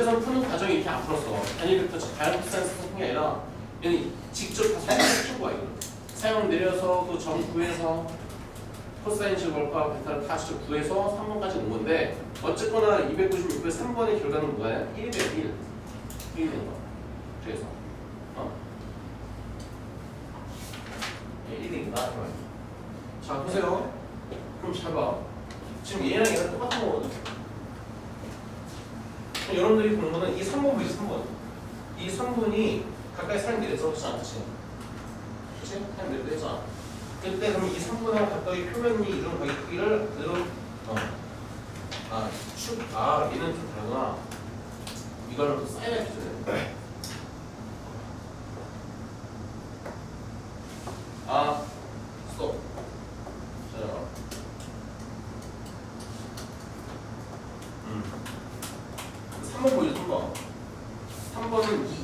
여기서 푸는 과정이 이렇게 안 풀었어. 단위부터 다른 코사인스 푸는 게 아니라 얘는 직접 다 설명해 거야 이거. 사용 내려서 그 점 구해서 코사인 제곱과 베타를 다 직접 구해서 3번까지 온 건데 어쨌거나 296의 3번의 결과는 뭐야? 1대 1. 1인 거. 그래서 어? 1인가? 자 보세요. 그럼 잘 봐. 지금 얘랑 얘랑 똑같은 거거든. 여러분들이 보는 거는 이 3번 보이지 3번. 이 3번이 가까이 사람들이 들었지 않지? 그치? 사람들이 했잖아. 그때 그럼 이 3분하고 가까이 표면이 이런 가위 크기를 그대로 어. 아, 축, 아, 얘는 좀 다르구나. 이걸로 사인해 주세요. Aleluia.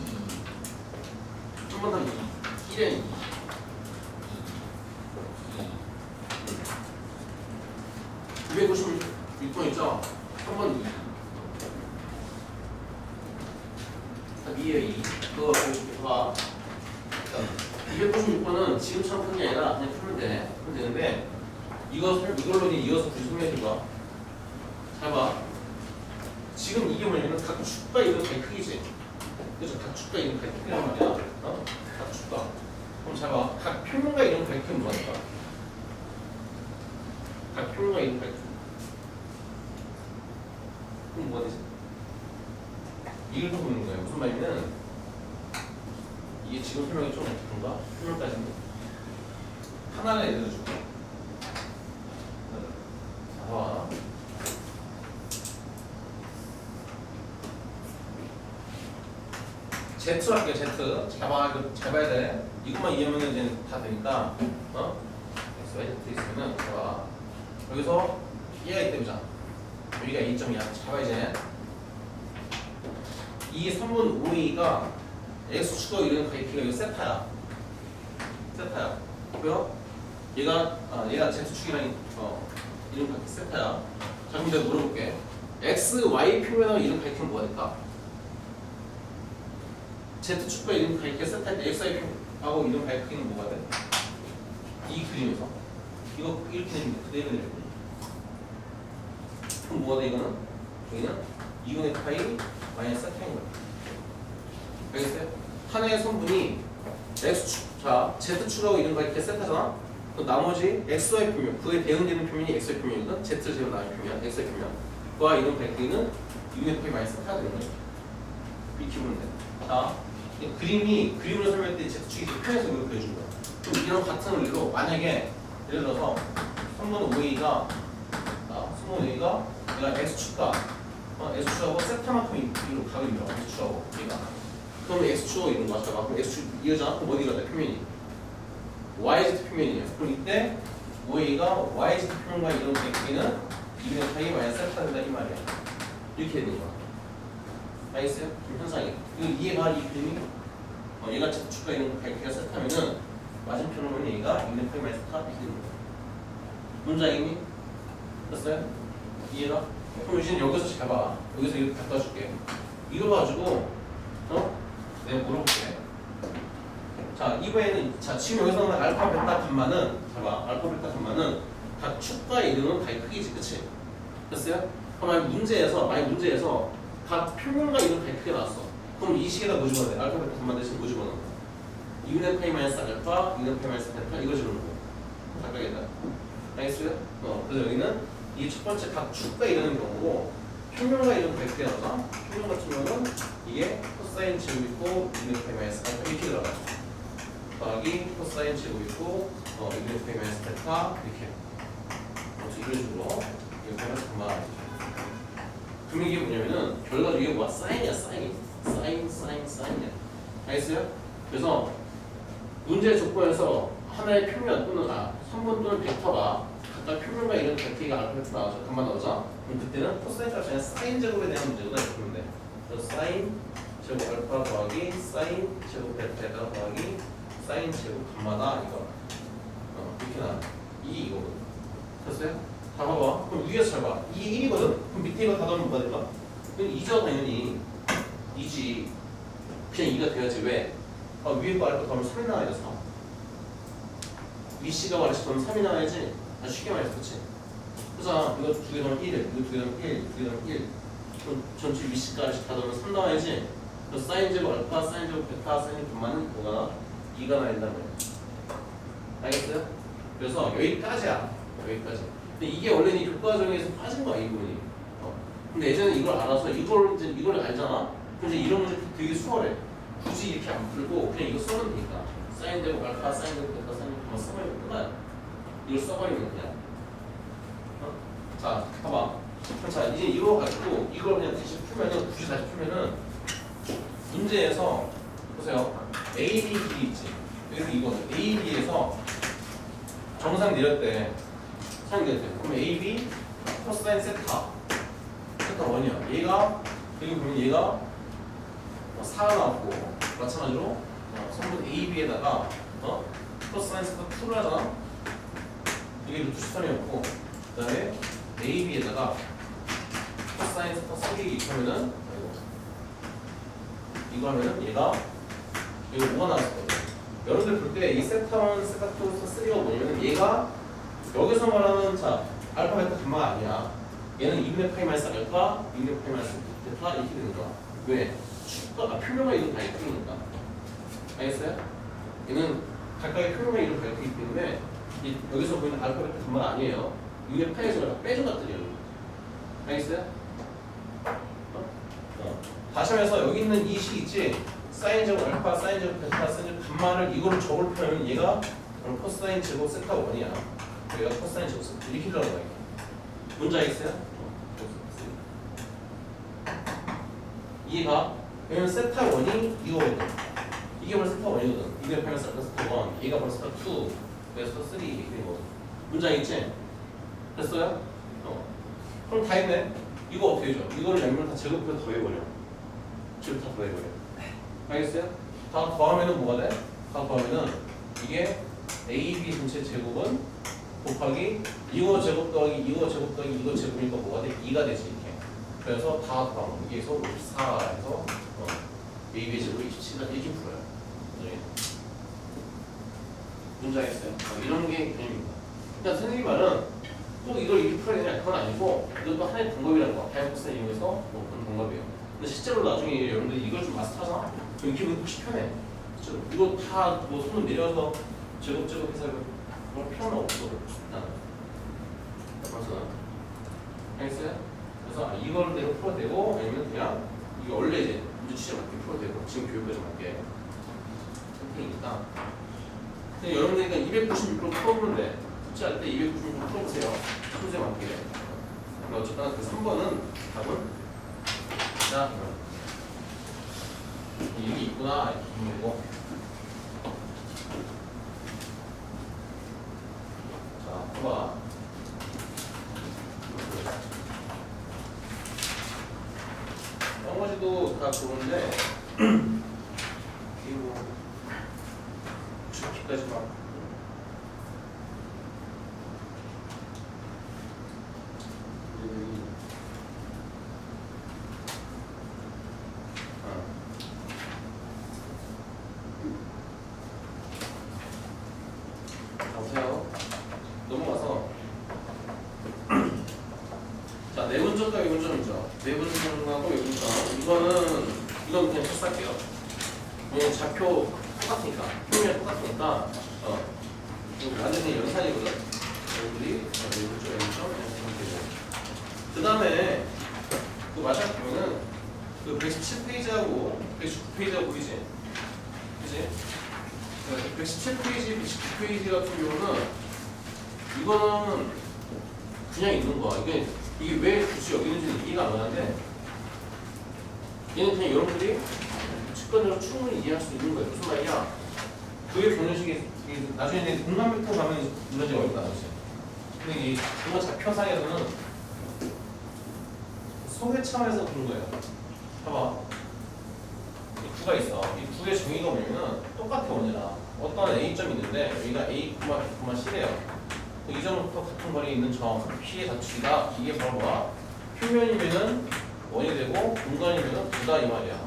하나를 예를 들어줄게. 자, Z 할게요, Z. 잡아, 이거 잘 봐야 돼. 이것만 이해하면 이제 다 되니까, 어? X, Y, Z 있으면은, 자, 여기서 얘가 있다, 보자. 여기가 2점이야. 잡아, 이제. 이 3분 5A가 X축과 이런 가이키가 이거 세타야. 세타야. 그요 얘가, 아, 얘가 Z축이랑, 어, 이런 가이키 세타야. 자, 그럼 내가 물어볼게. X, Y 표면하고 이런 가이키는 뭐가 될까? Z축과 이런 가이키가 세타일 때 XY 표하고 이런 가이키는 뭐가 돼? 이 그림에서. 이거 이렇게 되면 그대로 거야. 그럼 뭐가 돼, 이거는? 여기는 2분의 파이 마이너스 세타인 거야. 알겠어요? 하나의 성분이 X축, 자, Z축하고 거 이렇게 세타잖아? 그럼 나머지 XY 표면, 그에 대응되는 표면이 XY 표면이거든? Z 제곱 나의 표면, XY 표면. 그와 이런 2분의 파이 마이너스 세타가 되는. 이렇게 보면 돼. 자, 이 그림이, 그림으로 설명할 때 Z축이 이렇게 표현해서 이걸 그려준 거야. 그럼 이런 같은 원리로 만약에 예를 들어서 3번 5A가 아, 3번 5A가 내가 X축과 어, X축하고 세타만큼 이로 각을 이뤄 X축하고 얘가 그럼 X축하고 이런 거 맞잖아 그럼 X축 이거잖아 그럼 어디가 돼 표면이 YZ 표면이에요 그럼 이때 5A가 YZ 표면과 이런 크기는 2분의 파이 마이너스 된다 이 말이야 이렇게 되는 거야 알겠어요? 지금 현상이 이거 이해가 이 그림이 어, 얘가 Z축과 이런 밝기가 세타면은 맞은편으로는 얘가 2분의 파이 마이너스 세타 이렇게 되는 거야 알겠니? 됐어요? 이해가? 그럼 이제 여기서 잘 봐. 여기서 이거 갖다 줄게. 이거 가지고, 어? 내가 물어볼게. 자, 이번에는, 자, 지금 여기서 나오는 알파, 베타, 감마는, 잘 봐. 알파, 베타, 감마는 다 축과 이름은 다의 크기지, 그치? 됐어요? 그럼 문제에서, 만약 문제에서 다 표면과 이름 다의 크기가 나왔어. 그럼 이 식에다 뭐 집어넣어야 돼? 알파, 베타, 감마 대신 뭐 집어넣어? 2분의 파이 마이너스 알파, 2분의 파이 마이너스 베타, 이거 집어넣는 거. 각각에다. 알겠어요? 어, 그래서 여기는 이 첫 번째 각 축과 이러는 경우고 평면과 이런 백대라서 평면 같은 경우는 이게 코사인 제곱 있고 2분의 파이 마이너스 알파 이렇게 들어가요. 더하기 코사인 제곱 있고 어, 2분의 파이 마이너스 베타 이렇게. 그래서 이런 식으로 이렇게 하면서 그만. 그럼 이게 뭐냐면은 결과적으로 이게 뭐야? 사인이야 사인. 사인 사인 사인이야. 알겠어요? 그래서 문제 조건에서 하나의 표면 또는 아 3번 또는 벡터가 각각 표면과 이런 벡터가 알파벳 나오죠. 간만 나오죠. 그럼 그때는 코사인 값이 아니라 사인 제곱에 대한 문제구나 이렇게 보면 돼. 그래서 사인 제곱 알파 더하기 사인 제곱 베타 더하기 사인 제곱 감마다 이거 어, 이렇게 나와. 이 이거거든. 됐어요? 다 봐봐. 그럼 위에서 잘 봐. 이게 1이거든. 그럼 밑에 이거 다 넣으면 뭐가 될까? 그럼 2죠 당연히. 2지 그냥 2가 돼야지 왜? 아, 위에 거 알파 더하면 3이 나와야 돼 3. 위C가 말했을 더하면 3이 나와야지 아 쉽게 말해서 그치? 그래서 이거 두개 더하면 1, 이거 두개 더하면 1, 두개 더하면 1 그럼 전체 위C가 다 더하면 3 나와야지 그래서 사인 제곱 알파, 사인 제곱 베타, 사인 제곱 만은 뭐가 2가 나야 된다는 거야 알겠어요? 그래서 여기까지야. 여기까지. 근데 이게 원래 이 교과정에서 빠진 거야 이 부분이. 어. 근데 예전에 이걸 알아서 이걸 이제 이걸 알잖아? 이제 이런 문제 되게 수월해. 굳이 이렇게 안 풀고 그냥 이거 써면 되니까. 사인 제곱 알파, 사인 제곱 베타, 사인 제곱만 써버리면 끝나요. 이걸 써버리면 그냥. 어? 자 봐봐. 자 이제 이거 가지고 이걸 그냥 다시 풀면은 굳이 다시 풀면은 문제에서 보세요 A, B, B 있지. 여기서 이거는 A, B에서 정상 내렸대 상 내렸대 그럼 A, B 코사인 세타. 세타 원이야. 얘가 여기 보면 얘가 4가 나왔고 마찬가지로 어, 성분 A, B에다가 어? 코사인 세타 2를 하잖아. 이게 루트 13이었고 그 다음에 A, B에다가 코사인 세타 3 이렇게 하면은 이거 하면은 얘가 이거 뭐가 나왔을 거예요 여러분들 볼 때 이 세타 1, 세타 2, 세타 3가 뭐냐면 얘가 여기서 말하는 자 알파 베타 감마가 아니야 얘는 2분의 파이 마이너스 알파 2분의 파이 마이너스 베타 이렇게 되는 거야 왜? 축가가 표명화 이름 다 있으니까 알겠어요? 얘는 각각의 표명화 이름 다 있기 때문에 이, 여기서 보이는 알파 베타 감마가 아니에요 2분의 파이에서 것들이에요 알겠어요? 어? 어. 다시 하면서 여기 있는 이 식 있지? 사인 제곱 알파, 사인 제곱 베타, 사인 제곱 감마를 이거를 적을 펴면 얘가 그럼 코사인 제곱 세타 원이야. 얘가 코사인 제곱 세타 이렇게 들어가는 거야. 문제 있어요? 이해가? 왜냐면 세타 원이 이거거든. 이게 바로 세타 원이거든. 이게 바로 세타 원, 얘가 바로 세타 투, 그래서 쓰리 이렇게 되는 거거든. 문제 있지? 됐어요? 어. 그럼 다 했네. 이거 어떻게 해줘? 이거를 양면 다 제곱해서 더해버려. 제곱 다 더해버려. 알겠어요? 다 더하면은 뭐가 돼? 다 더하면은 이게 A, B 전체 제곱은 곱하기 이거 제곱 더하기 이거 제곱 더하기 이거 제곱이니까 뭐가 돼? 2가 되지 이렇게. 그래서 다 더하면 이게 서로 54에서 어, A, B 제곱 27가 이렇게 풀어요. 네. 문제 알겠어요? 어, 이런 게 개념입니다. 그러니까 선생님 말은 꼭 이걸 이렇게 풀어야 되냐 그건 아니고 이것도 하나의 방법이라는 거. 다양한 코스를 이용해서 뭐 그런 방법이에요. 근데 실제로 나중에 여러분들이 이걸 좀 마스터하잖아? 그럼 기분이 훨씬 편해. 진짜로. 이거 다 뭐 손을 내려서 제곱 제곱 해서 그럴 필요는 없어. 나는. 벌써. 알겠어요? 그래서 아, 이걸 내가 풀어도 되고 아니면 그냥 이게 원래 이제 문제 취재 맞게 풀어도 되고 지금 교육까지 맞게 선택이니까. 근데 여러분들이 그러니까 296로 풀어보면 돼. 숙제할 때 296로 풀어보세요. 순서에 맞게. 근데 어쨌거나 그 3번은 답은 자, 이게 있구나 이렇게 보는 거고. 자, 봐봐. 나머지도 다 좋은데 이거 저기까지 막. 우리 아. 자, 보세요. 넘어가서 자, 내분점과 외분점이죠. 내분점하고 외분점. 이거는 이건 그냥 패스할게요. 왜냐면 좌표 똑같으니까 표면이 똑같으니까 어 이거 완전히 연산이거든. 여러분들이 내분점, 외분점 이렇게 되죠. 그 다음에 그 마지막 보면은 그 117페이지하고 119페이지하고 보이지? 그지? 117페이지, 119페이지 같은 경우는 이거는 그냥 있는 거야. 이게 이게 왜 굳이 여기 있는지는 이해가 안 가는데 얘는 그냥 여러분들이 직관적으로 충분히 이해할 수 있는 거예요. 무슨 말이야? 그게 이게 나중에 벡터 가면 문제가 어렵다 나오지. 근데 이 공간 좌표상에서는 소개 차원에서 보는 거예요. 봐봐. 이 구가 있어. 이 구의 정의가 뭐냐면 똑같아 원이랑 어떤 A점이 있는데 여기가 A, B, C래요. 이 점부터 같은 거리에 있는 점 P의 좌측이다. 이게 바로 뭐야? 표면이면은 원이 되고 공간이면은 부다 이 말이야.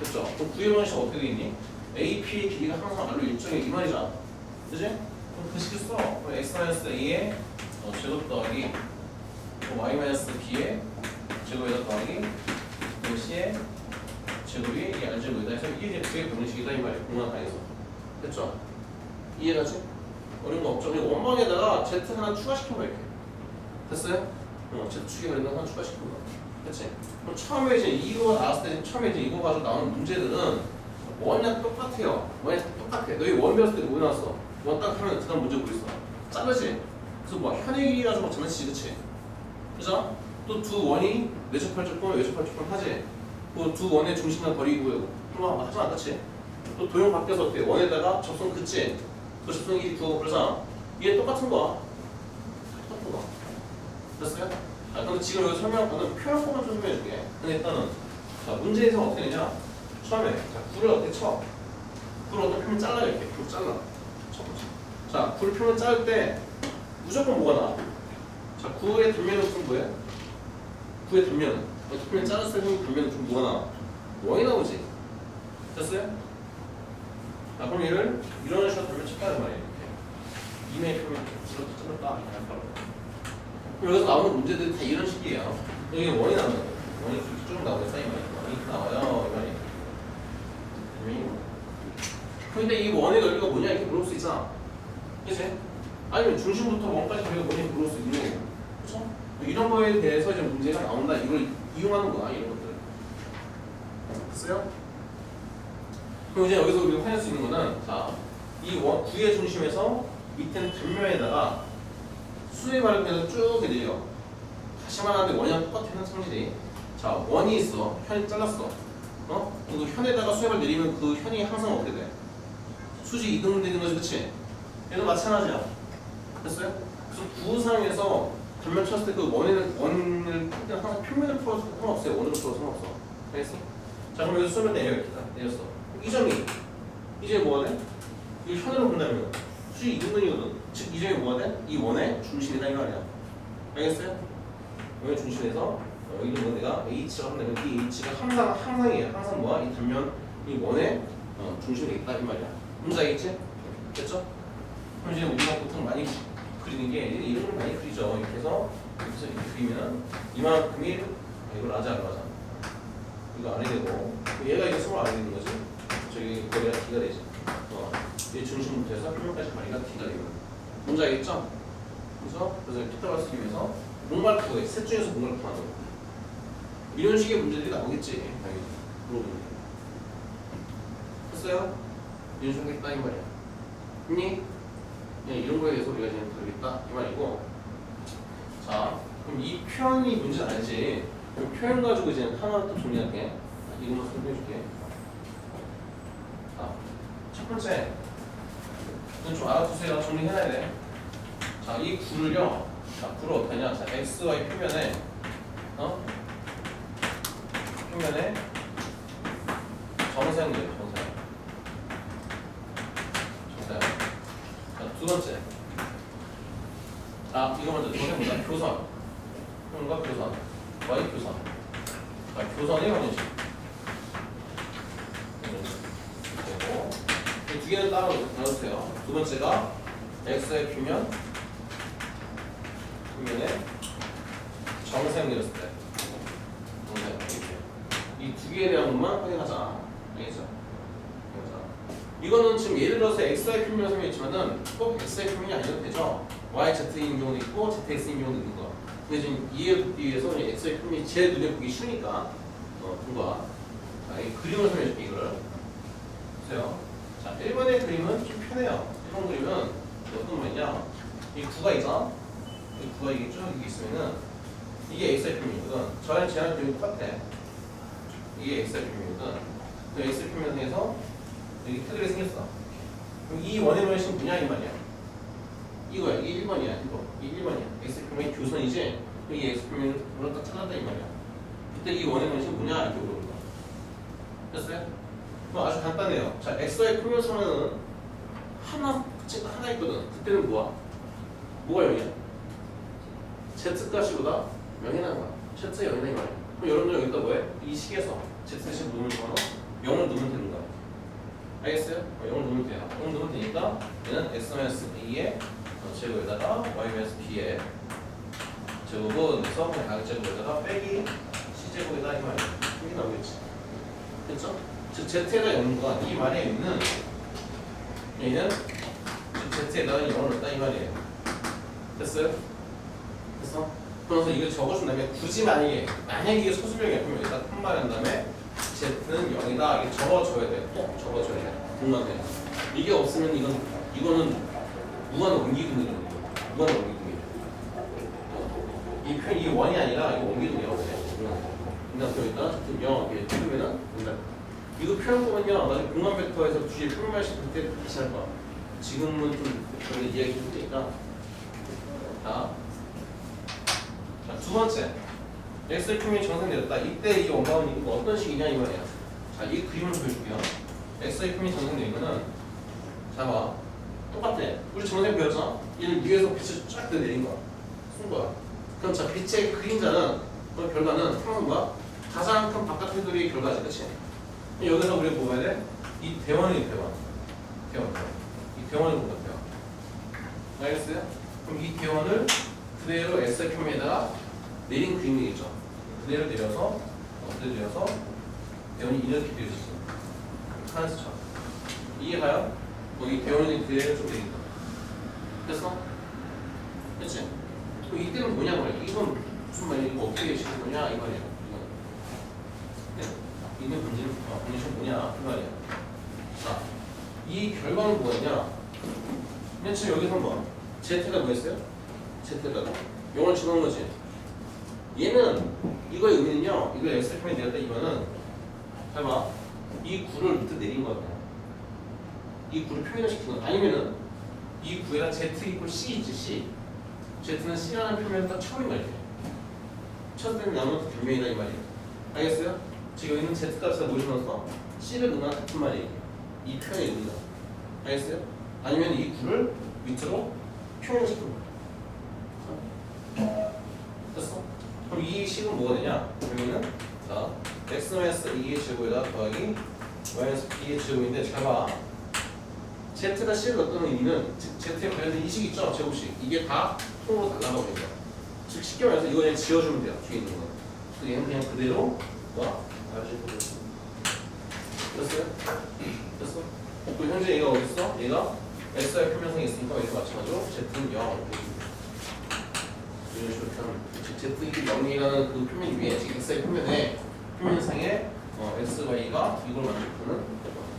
됐죠? 그럼 구의 방식 어떻게 돼 있니? AP의 길이가 항상 R로 일정해 이 말이잖아. 그지? 그럼 그 식을 써. 그럼 X-A의 어, 제곱 더하기 뭐 Y-B의 제곱에다 더하기 C의 제곱이 이 R제곱이다 해서 이게 구의 방식이다 이 말이야. 공간상에서. 됐죠? 이해가지? 어려운 거 없죠? 그리고 원방에다가 Z 하나 추가시킨 거 이렇게. 됐어요? 어, Z 축에 그리는 하나 추가시킨 거. 그치? 그럼 처음에 이제 이거 나왔을 때 처음에 이제 이거 가지고 나오는 문제들은 원이랑 똑같아요. 원이 똑같아. 너희 원 배웠을 때뭐 나왔어? 원 딱 하면 그 다음 문제 뭐 있어? 자르지? 그래서 뭐 현액이 가지고 장난치지 그치? 그죠? 또 두 원이 내접할 조건, 외접할 조건 하지? 그두 원의 중심만 버리고 그런 거 하지 않았지? 또 도형 바뀌어서 어때? 원에다가 접선 긋지? 그 접선 길이 구하고 그러잖아. 이게 똑같은 거야. 똑같은 거. 됐어요? 아, 근데 지금 여기 설명한 거는 표현법만 좀 설명해줄게. 근데 일단은 자 문제에서 어떻게 되냐? 처음에 자 굴을 어떻게 쳐? 굴을 어떤 표면 잘라 이렇게 굴 잘라. 쳐보자. 자, 굴 표면 자를 때 무조건 뭐가 나와? 자, 구의 단면은 무슨 뭐예요? 구의 단면. 표면 잘랐을 때 단면은 좀 뭐가 나와? 원이 나오지. 됐어요? 자, 그럼 얘를 이런 식으로 단면 쳤다는 말이에요. 이렇게. 이메일 표면 이렇게 거라고. 그럼 여기서 나오는 문제들이 다 이런 식이에요. 여기 원이 나오는 거예요. 원이 쭉 나오는 사이 말이에요. 원이 나와요. 이 말이에요. 원이. 근데 이 원의 넓이가 뭐냐 이렇게 물어볼 수 있잖아. 그치? 아니면 중심부터 원까지 저희가 뭐냐 물어볼 수 있는 거고. 그쵸? 이런 거에 대해서 이제 문제가 나온다. 이걸 이용하는 거야. 이런 것들. 됐어요? 그럼 이제 여기서 우리가 확인할 수 있는 거는 자, 이 원, 구의 중심에서 밑에는 단면에다가 수의 발음에서 쭉 내려. 다시 말하는데 원이랑 똑같은 현상이지. 자, 원이 있어. 현이 잘랐어. 어? 그 현에다가 수액을 내리면 그 현이 항상 어떻게 돼? 수직 이동 되는 거지, 그치? 얘도 마찬가지야. 됐어요? 그래서 구상에서 단면 쳤을 때 그 원에는 원을 그냥 항상 표면을 풀어서 상관없어요. 원으로 풀어서 상관없어. 알겠어? 자, 그럼 여기서 수면 내려 이렇게 내렸어. 이 점이 이제 돼? 이 현으로 본다면 수직 이동근이거든. 즉, 이 점이 돼? 이 원의 중심이다 이 말이야. 알겠어요? 원의 중심에서 어, 여기는 뭐 내가 H라고 한다면 이 H가 항상 항상이에요. 항상 뭐야? 이 단면 이 원의 어, 중심에 있다 이 말이야. 뭔지 알겠지? 됐죠? 그럼 이제 우리가 보통 많이 그리는 게 이제 이런 걸 많이 그리죠. 이렇게 해서 이렇게 이렇게 그리면 이만큼이 아, 이걸 아재 안 맞아. 이거 안에 되고 얘가 이제 서로 안에 되는 거지. 저기 거리가 D가 되지. 어, 이 중심부터 해서 표면까지 거리가 D가 되고. 뭔지 알겠죠? 그래서 그래서 이렇게 특별화 쓰기 위해서 뭔가를 구해. 셋 중에서 구하는 거. 이런 식의 문제들이 나오겠지. 당연히 물어보는 게. 했어요? 이런 식으로 이 말이야. 했니? 그냥 이런 거에 대해서 우리가 지금 다루겠다 이 말이고. 자, 그럼 이 표현이 문제는 알지? 그럼 표현 가지고 이제 하나 또 정리할게. 이것만 설명해 줄게. 자, 첫 번째. 이건 좀 알아두세요. 정리해놔야 돼. 자, 이 구를요. 자, 구를 하냐? 자, XY 표면에, 어? 표면에 정사형이에요, 정사형. 정사형. 자, 두 번째. 아, 이거 먼저 정해보자. 교선. 뭔가 교선. Y 교선. 자, 교선의 원인식. 이두 개는 따로 나눠주세요. 두 번째가 X의 표면. 정사형 내렸을 때. 정사형. 이렇게. 이 두 개에 대한 것만 확인하자. 알겠죠? 이거는 지금 예를 들어서 XY 표면을 설명했지만은 꼭 XY 표면이 아니어도 되죠. Y, Z인 경우도 있고 ZX인 경우도 있는 거. 근데 지금 이해하기 위해서 그냥 XY 표면이 제 눈에 보기 쉬우니까 어, 본거 자, 이 그림을 설명해줄게 이거를. 보세요. 자, 1번의 그림은 좀 편해요. 1번 그림은 어떤 거냐? 이 구가 있잖아. 이 구가 이게 쭉 이렇게 있으면은 이게 XY 표면이거든. 저랑 제한 그림이 똑같아. 이게 xy 표면이거든. 그 xy 표면에서 여기 테두리 생겼어. 그럼 이 원의 원심은 뭐냐 이 말이야. 이거야. 이게 1번이야. 이거. 이게 1번이야. xy 표면이 교선이지. 이 x 표면을 물었다 잘랐다 이 말이야. 그때 이 원의 원심은 뭐냐 이렇게 물어본 거야. 됐어요? 그럼 아주 간단해요. 자, xy 표면선은 하나 가 하나 있거든. 그때는 뭐야? 뭐가 0이야? z값이보다 0이 나는 거야. z 0이나 이 말이야. 그럼 여러분들 여기다 뭐해? 이 식에서 z 대신 집어넣어? 0을 넣으면 되는 거야. 알겠어요? 어, 0을 넣으면 돼요. 0을 넣으면 되니까 얘는 x-a의 제곱에다가 y-b의 제곱은 그냥 가제곱에다가 빼기 c제곱에다 이 말이야. 이게 나오겠지. 됐죠? 즉 z에다 0과 이 말에 있는 얘는 즉 z에다가 0을 넣었다 이 말이에요. 됐어요? 됐어? 그래서 이걸 적어준 다음에 굳이 만약에 만약에 이게 소수명이야 그러면 여기다 콤마한 다음에 z는 0이다 이게 적어줘야 돼. 꼭 적어줘야 돼. 공간에 이게 없으면 이건 이거는 무한 옮기등이에요. 무한 옮기등이에요. 이 표, 이 원이 아니라 이거 옮기등이라고 해. 그러니까 여기다 z 0 이렇게 찍으면은 된다. 이거 표현 보면요, 나중에 공간 벡터에서 뒤에 표현하실 때 다시 할 거야. 지금은 좀 그런 테니까. 자, 자, 두 번째. X 표현이 정상되었다. 이때 이 원가는 이거 어떤 식이냐 이 말이야. 자, 이 그림을 보여줄게요. x 표현이 정상되면은 자 봐. 똑같아. 우리 전에 배웠잖아. 얘는 위에서 빛을 쫙 내린 거야. 쏜 거야. 그럼 자, 빛의 그림자는 그 결과는 뭐야? 가장 큰 바깥 테두리의 결과지, 그렇지? 여기서 우리가 보면 돼. 이 대원이 대원. 대원. 이 대원을 보면 돼요. 알겠어요? 그럼 이 대원을 그대로 S 표면에다가 내린 그림이겠죠. 그대로 내려서 어, 그대로 내려서 대원이 이렇게 되어 있어. 하늘처럼. 이해가요? 뭐이 대원이 그대로 좀 내린다. 됐어? 그렇지? 또 이때는 뭐냐 말이야. 이건 무슨 말이야? 이거 어떻게 시는 거냐 이 말이야. 이거. 네. 이게 본질, 어, 본질 뭐냐 이 말이야. 자, 이 결과는 뭐였냐? 맨 처음 여기서 뭐 z가 뭐였어요? z가 0을 집어넣은 거지. 얘는 이거의 의미는요. 이거 x 편이 내렸다 이거는 해봐. 이 구를 밑에 내린 거야. 이 구를 표현을 시키는 거. 아니면은 이 구에다 z 이퀄 c 있지 c. z는 c라는 표면을 딱 처음인 말이야. 첫 때는 나누는 변명이다 이 말이야. 알겠어요? 지금 여기는 z 뭐 집어넣었어? c를 넣으나 같은 말이에요. 이 표현의 의미가. 알겠어요? 아니면 이 구를 밑으로 표현을 시키는 거야. 됐어? 그럼 이 식은 뭐가 되냐? 여기는 자 x-2의 제곱에다 더하기 y-b의 제곱인데 잘 봐. z가 c를 넣었다는 의미는 즉 z에 관련된 이식 있죠? 제곱식. 이게 다 통으로 달라가고 있는 거야. 즉 쉽게 말해서 이거 그냥 지워주면 돼요. 뒤에 있는 거. 그래서 얘는 그냥 그대로 와. 됐어요? 됐어? 그리고 현재 얘가 어디 있어? 얘가 x의 표면상에 있으니까 여기 마찬가지로 z는 0 이런 식으로 표현 즉 z 0이라는 그 표면 위에 즉 x의 표면에 표면상에 어, x, y가 이걸 만족하는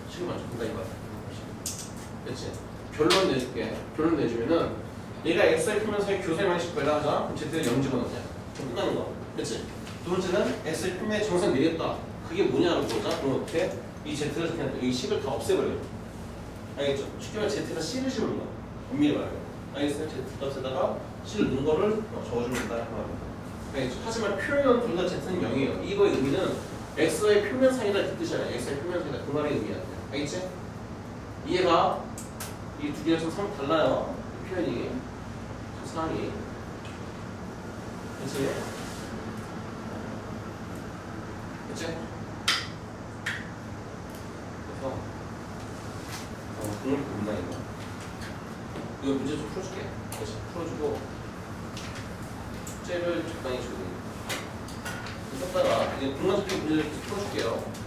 식을 만족한다 이거야 그렇지? 결론 내줄게. 결론 내주면은 얘가 x의 표면상에 교세만 시켜라 하자. 그럼 z는 0 집어넣자 그럼 끝나는 거. 그렇지? 두 번째는 x의 표면에 정상 내렸다. 그게 뭐냐고 보자. 그럼 어떻게? 이 z를 그냥 이 식을 다 없애버려 알겠죠? 쉽게 말해 z에다 c를 집어넣는 거야 엄밀히 말해 알겠어요? z 값에다가 된다 이 말이야 알겠죠? 하지만 표현은 둘다 z는 0이에요. 이거의 의미는 x의 표면 상이다 그 뜻이 아니야 x의 표면 상이다. 그 말의 의미야. 알겠지? 이해가? 이 두 개가 좀상 달라요. 이 표현이. 상이. 그치? 그치? 그래서 어, 공을 본다 이거. 이거 문제 좀 풀어줄게. 그치? 풀어주고 숙제를 적당히 주고. 썼다가 이제 공간 숙제 문제를 풀어줄게요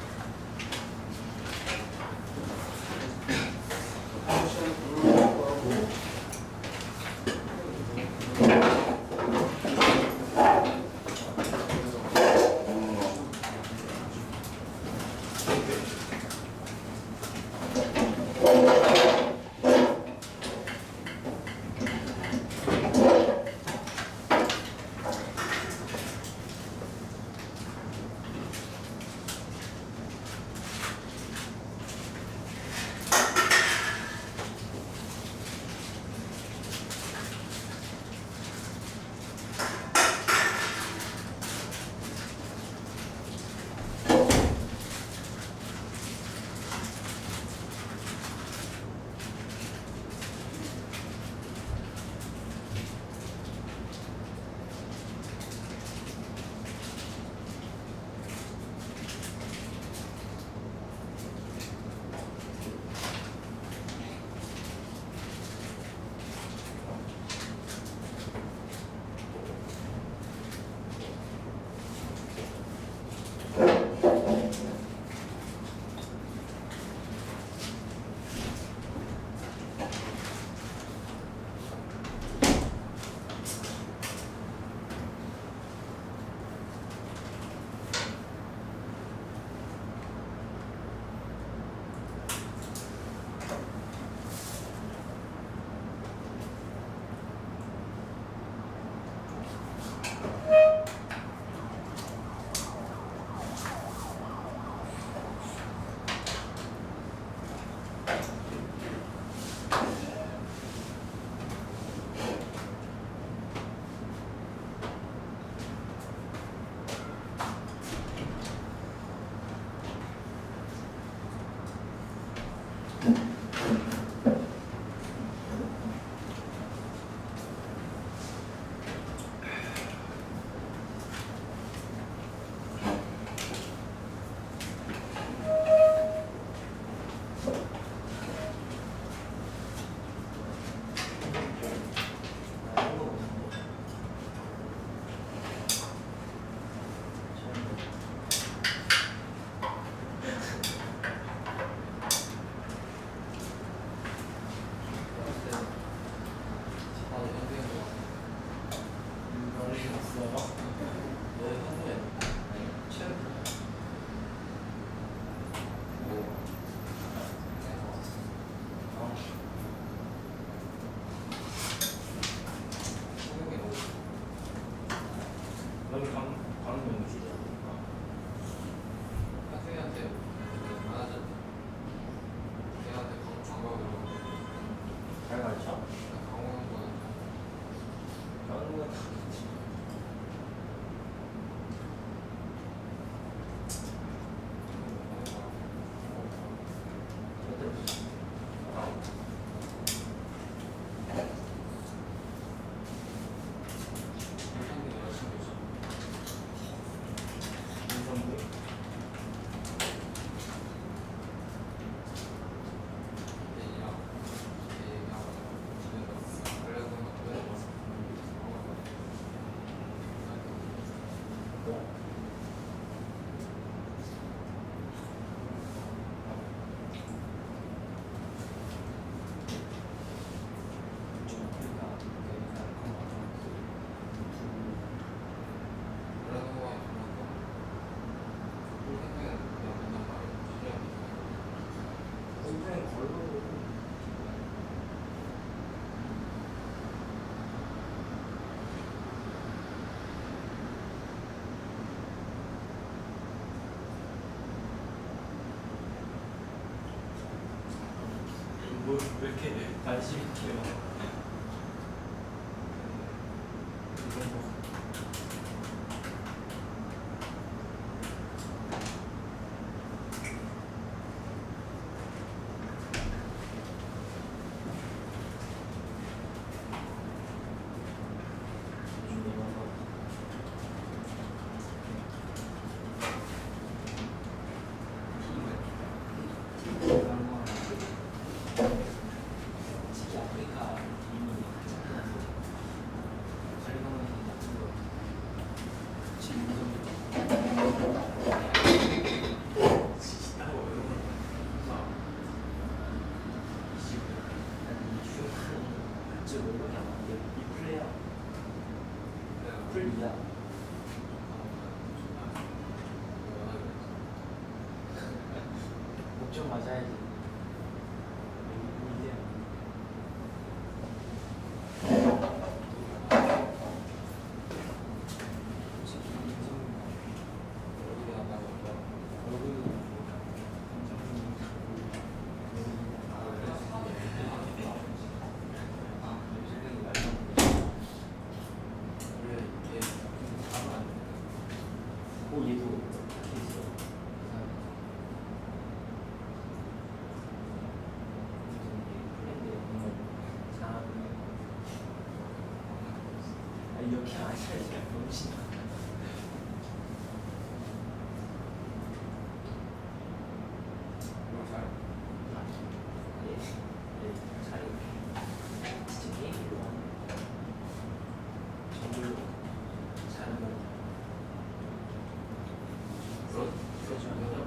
마실게요. 이거 뭐 풀이야. 목좀 맞아야 Thank you.